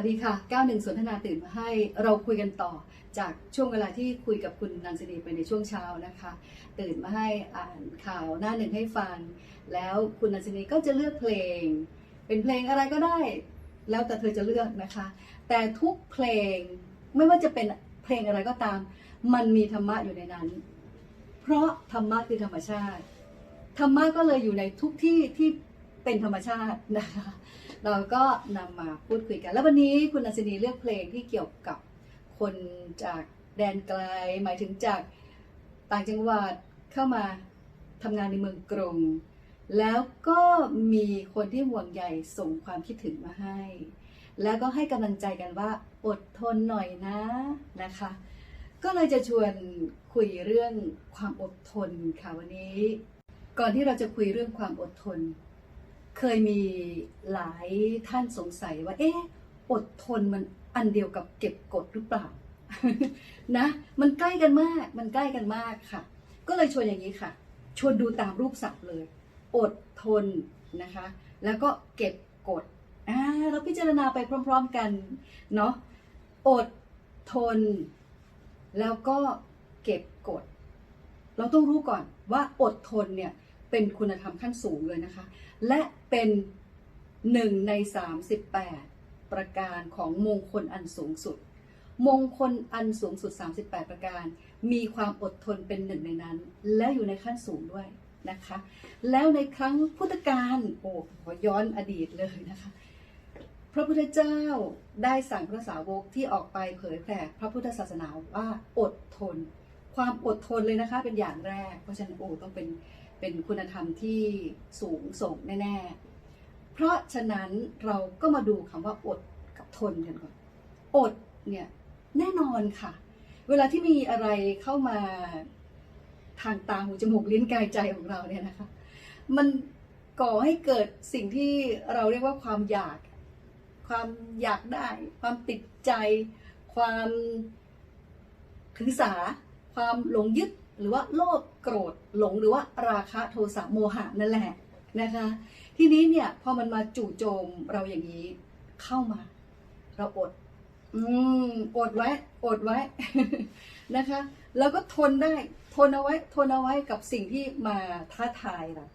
สดีค่ะ 91 สนทนาตื่นมาให้เราคุยกันต่อจากช่วงเวลาที่คุยกับคุณนันสนีไปในช่วงเช้านะคะ ตื่นมาให้อ่านข่าวหน้าหนึ่งให้ฟัง แล้วคุณนันสนีก็จะเลือกเพลง เป็นเพลงอะไรก็ได้ แล้วแต่เธอจะเลือกนะคะ แต่ทุกเพลงไม่ว่าจะเป็นเพลงอะไรก็ตาม มันมีธรรมะอยู่ในนั้น เพราะธรรมะคือธรรมชาติธรรมะก็เลยอยู่ในทุกที่ที่ เป็นธรรมชาตินะคะเราก็นำมาพูดคุยกัน แล้ววันนี้คุณอัศนีเลือกเพลงที่เกี่ยวกับคนจากแดนไกล หมายถึงจากต่างจังหวัดเข้ามาทำงานในเมืองกรุง แล้วก็มีคนที่ห่วงใยส่งความคิดถึงมาให้ แล้วก็ให้กำลังใจกันว่าอดทนหน่อยนะนะคะ ก็เลยจะชวนคุยเรื่องความอดทนค่ะวันนี้ ก่อนที่เราจะคุยเรื่องความอดทน เคยมีหลายท่านสงสัยว่า เอ๊ะอดทนมันอันเดียวกับเก็บกดหรือเปล่านะ มันใกล้กันมาก มันใกล้กันมากค่ะ ก็เลยชวนอย่างนี้ค่ะ ชวนดูตามรูปศัพท์เลย อดทนนะคะ แล้วก็เก็บกดอ่าเราพิจารณาไปพร้อม ๆกันเนาะ อดทน แล้วก็เก็บกด เราต้องรู้ก่อนว่าอดทนเนี่ย เป็นคุณธรรมขั้นสูงเลยนะคะ และเป็นหนึ่งใน 38 ประการของมงคลอันสูงสุด มงคลอันสูงสุด 38 ประการ มีความอดทนเป็นหนึ่งในนั้น และอยู่ในขั้นสูงด้วยนะคะ แล้วในครั้งพุทธกาลโอ้ขอย้อนอดีตเลยนะคะ พระพุทธเจ้าได้สั่งพระสาวกที่ออกไปเผยแผ่พระพุทธศาสนาว่าอดทน ความอดทนเลยนะคะเป็นอย่างแรก เพราะฉะนั้นโอ้ต้องเป็น เป็นคุณธรรมที่สูงส่งแน่ๆ เพราะฉะนั้นเราก็มาดูคำว่าอดกับทนกันก่อน อดเนี่ยแน่นอนค่ะ เวลาที่มีอะไรเข้ามาทางตาหูจมูกลิ้นกายใจของเราเนี่ยนะคะ มันก่อให้เกิดสิ่งที่เราเรียกว่าความอยาก ความอยากได้ ความติดใจ ความถือสา ความหลงยึด หรือว่าโลภโกรธหลงหรือว่าราคะโทสะโมหะนั่นแหละนะคะ ทีนี้เนี่ยพอมันมาจู่โจมเราอย่างนี้เข้ามา เราอด อืมอดไว้ อดไว้นะคะ แล้วก็ทนได้ ทนเอาไว้ ทนเอาไว้กับสิ่งที่มาท้าทายเรา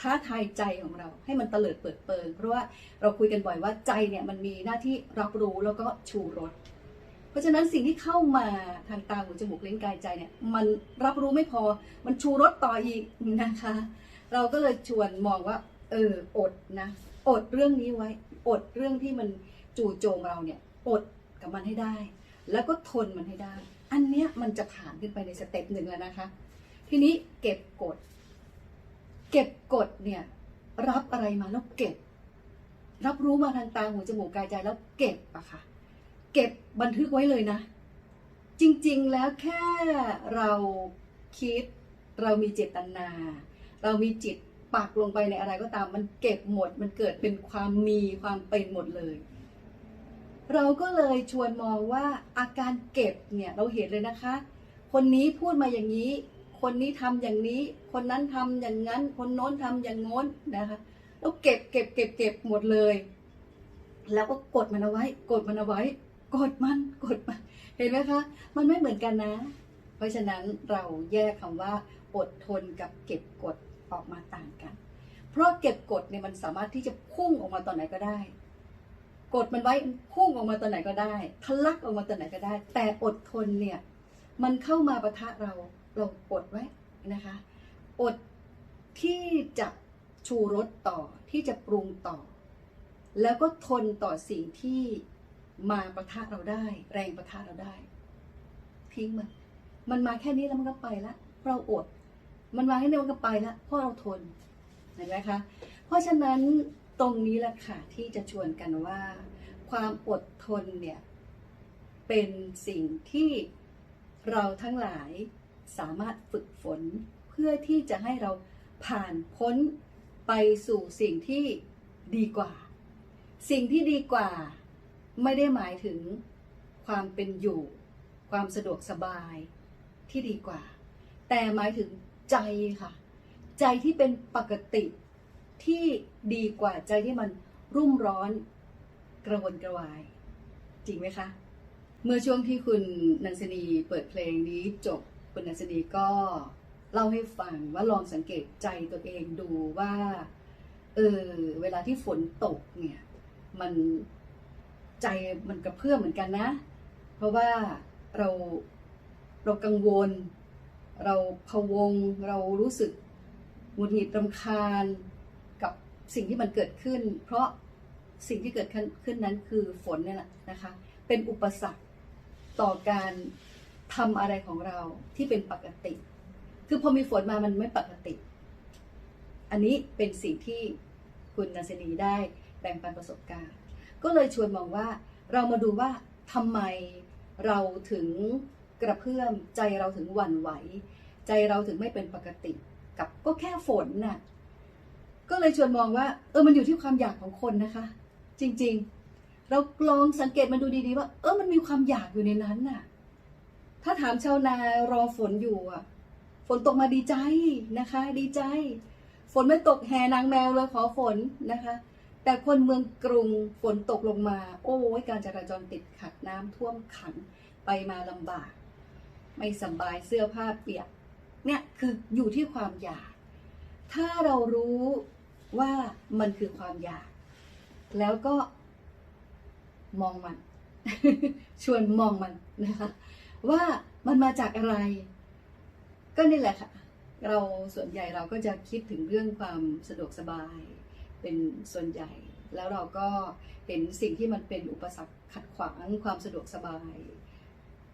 ท้าทายใจของเราให้มันเตลิดเปิดเปิงเพราะว่าเราคุยกันบ่อยว่าใจเนี่ยมันมีหน้าที่รับรู้แล้วก็ชูรส เพราะฉะนั้นสิ่งที่เข้ามาทางตาหูจมูกลิ้นกายใจเนี่ยมันรับรู้ไม่พอมันชูรสต่ออีกนะคะ เราก็เลยชวนมองว่า เอออดนะอดเรื่องนี้ไว้ อดเรื่องที่มันจู่โจมเราเนี่ยอดกับมันให้ได้ แล้วก็ทนมันให้ได้ อันเนี้ยมันจะผ่านขึ้นไปในสเต็ปหนึ่งแล้วนะคะ ทีนี้เก็บกด เก็บกดเนี่ยรับอะไรมาแล้วเก็บ รับรู้มาทางตาหูจมูกกายใจแล้วเก็บอะค่ะ เก็บบันทึกไว้เลยนะ จริงๆแล้วแค่เราคิด เรามีเจตนา เรามีจิตปักลงไปในอะไรก็ตามมันเก็บหมด มันเกิดเป็นความมีความเป็นหมดเลย เราก็เลยชวนมองว่าอาการเก็บเนี่ยเราเห็นเลยนะคะ คนนี้พูดมาอย่างนี้ คนนี้ทำอย่างนี้ คนนั้นทำอย่างนั้น คนโน้นทำอย่างโน้นนะคะแล้วเก็บเก็บเก็บเก็บหมดเลย แล้วก็กดมันเอาไว้ กดมันเอาไว้ กดมันกดมัน เห็นไหมคะ มันไม่เหมือนกันนะ เพราะฉะนั้นเราแยกคำว่า อดทนกับเก็บกดออกมาต่างกัน เพราะเก็บกดเนี่ยมันสามารถที่จะพุ่งออกมาตอนไหนก็ได้ กดมันไว้พุ่งออกมาตอนไหนก็ได้ทะลักออกมาตอนไหนก็ได้ แต่อดทนเนี่ยมันเข้ามาประทะเราเราอดไว้นะคะ อดที่จะชูรสต่อที่จะปรุงต่อ แล้วก็ทนต่อสิ่งที่ มาประทะเราได้ แรงประทะเราได้ ทิ้งมัน มันมาแค่นี้แล้วมันก็ไปละเราะเราอด มันมาแค่นี้มันก็ไปละเพราะเราทนเห็นไหมคะ เพราะฉะนั้นตรงนี้แหละค่ะที่จะชวนกันว่า ความอดทนเนี่ย เป็นสิ่งที่เราทั้งหลายสามารถฝึกฝนเพื่อที่จะให้เราผ่านพ้นไปสู่สิ่งที่ดีกว่า สิ่งที่ดีกว่า ไม่ได้หมายถึงความเป็นอยู่ ความสะดวกสบายที่ดีกว่า แต่หมายถึงใจค่ะ ใจที่เป็นปกติที่ดีกว่าใจที่มันรุ่มร้อนกระวนกระวาย จริงไหมคะ เมื่อช่วงที่คุณนันสนีเปิดเพลงนี้จบคุณนันสนีก็เล่าให้ฟังว่าลองสังเกตใจตัวเองดูว่าเออเวลาที่ฝนตกเนี่ย มัน ใจมันกระเพื่อมเหมือนกันนะ เพราะว่าเราเรากังวล เราพะวง เรารู้สึกหงุดหงิดรำคาญกับสิ่งที่มันเกิดขึ้น เพราะสิ่งที่เกิดขึ้นนั้นคือฝนเนี่ยแหละนะคะ เป็นอุปสรรคต่อการทำอะไรของเราที่เป็นปกติ คือพอมีฝนมามันไม่ปกติ อันนี้เป็นสิ่งที่คุณนันสนีได้แบ่งปันประสบการณ์ ก็เลยชวนมองว่า เรามาดูว่าทำไมเราถึงกระเพื่อมใจเราถึงหวั่นไหว ใจเราถึงไม่เป็นปกติ กับก็แค่ฝนน่ะก็เลยชวนมองว่า เออมันอยู่ที่ความอยากของคนนะคะ จริงๆ เราลองสังเกตมันดูดีๆว่า เออมันมีความอยากอยู่ในนั้นน่ะ ถ้าถามชาวนารอฝนอยู่อะ ฝนตกมาดีใจนะคะ ดีใจ ฝนไม่ตกแห่นางแมวเลยขอฝนนะคะ แต่คนเมืองกรุงฝนตกลงมา โอ้ยการจราจรติดขัดน้ำท่วมขังไปมาลำบาก ไม่สบายเสื้อผ้าเปียกเนี่ยคืออยู่ที่ความอยาก ถ้าเรารู้ว่ามันคือความอยาก แล้วก็มองมัน ชวนมองมันนะคะ ว่ามันมาจากอะไร ก็นี่แหละค่ะ เราส่วนใหญ่เราก็จะคิดถึงเรื่องความสะดวกสบาย เป็นส่วนใหญ่ แล้วเราก็เห็นสิ่งที่มันเป็นอุปสรรคขัดขวางความสะดวกสบาย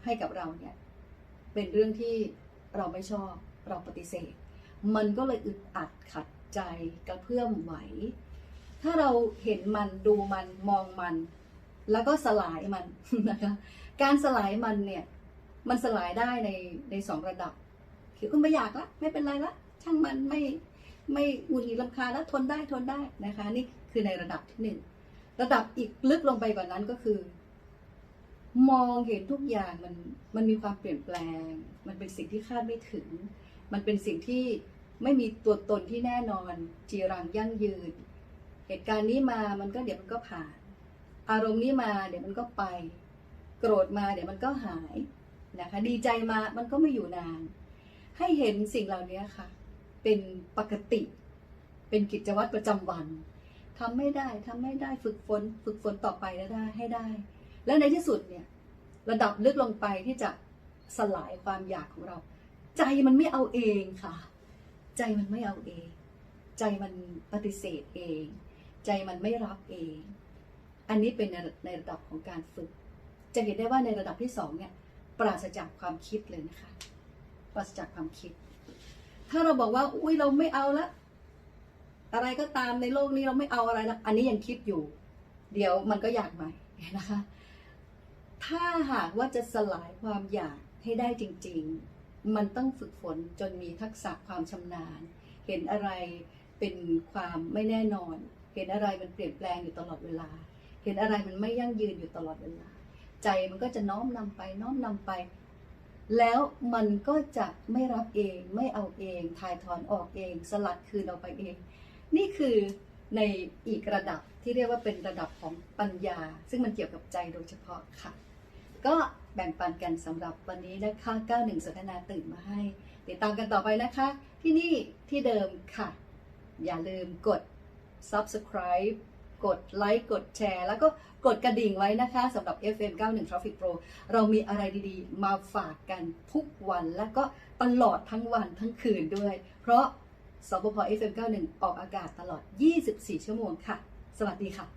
ให้กับเราเนี่ยเป็นเรื่องที่เราไม่ชอบเราปฏิเสธ มันก็เลยอึดอัดขัดใจกระเพื่อมไหว ถ้าเราเห็นมันดูมันมองมัน แล้วก็สลายมันนะคะการสลายมันเนี่ยมันสลายได้ในในสองระดับคือคุณไม่อยากละไม่เป็นไรละช่างมันไม่ ไม่หงุดหงิดลำคาแล้วทนได้ทนได้นะคะ นี่คือในระดับที่หนึ่งระดับอีกลึกลงไปกว่านั้นก็คือ มองเห็นทุกอย่างมันมันมีความเปลี่ยนแปลง มันเป็นสิ่งที่คาดไม่ถึง มันเป็นสิ่งที่ไม่มีตัวตนที่แน่นอน จีรังยั่งยืน เหตุการณ์นี้มามันก็เดี๋ยวมันก็ผ่าน อารมณ์นี้มาเดี๋ยวมันก็ไป โกรธมาเดี๋ยวมันก็หายนะคะ ดีใจมามันก็ไม่อยู่นาน ให้เห็นสิ่งเหล่านี้ค่ะ เป็นปกติ เป็นกิจวัตรประจำวันทำไม่ได้ทำไม่ได้ฝึกฝนฝึกฝนต่อไปแล้วได้ให้ได้ แล้วในที่สุดเนี่ยระดับลึกลงไปที่จะสลายความอยากของเรา ใจมันไม่เอาเองค่ะ ใจมันไม่เอาเอง ใจมันปฏิเสธเอง ใจมันไม่รับเอง อันนี้เป็นในในระดับของการฝึก จะเห็นได้ว่าในระดับที่สองเนี่ยปราศจากความคิดเลยนะคะ ปราศจากความคิด ถ้าเราบอกว่า อุ้ยเราไม่เอาละ อะไรก็ตามในโลกนี้เราไม่เอาอะไรละอันนี้ยังคิดอยู่ เดี๋ยวมันก็อยากใหม่นะคะ ถ้าหากว่าจะสลายความอยากให้ได้จริง ๆ มันต้องฝึกฝนจนมีทักษะความชำนาญ เห็นอะไรเป็นความไม่แน่นอน เห็นอะไรมันเปลี่ยนแปลงอยู่ตลอดเวลา เห็นอะไรมันไม่ยั่งยืนอยู่ตลอดเวลา ใจมันก็จะน้อมนำไปน้อมนำไป แล้วมันก็จะไม่รับเองไม่เอาเอง ถ่ายถอนออกเอง สลัดคืนเอาไปเอง นี่คือในอีกระดับที่เรียกว่าเป็นระดับของปัญญา ซึ่งมันเกี่ยวกับใจโดยเฉพาะค่ะ ก็แบ่งปันกันสำหรับวันนี้นะคะ 91สนทนาตื่นมาให้ ติดตามกันต่อไปนะคะ ที่นี่ที่เดิมค่ะ อย่าลืมกด subscribe กดไลค์กดแชร์ แล้วก็กดกระดิ่งไว้นะคะสำหรับ FM 91 Traffic Pro เรามีอะไรดีๆ มาฝากกันทุกวันและก็ตลอดทั้งวันทั้งคืนด้วย เพราะสบพ FM 91 ออกอากาศตลอด 24 ชั่วโมงค่ะ สวัสดีค่ะ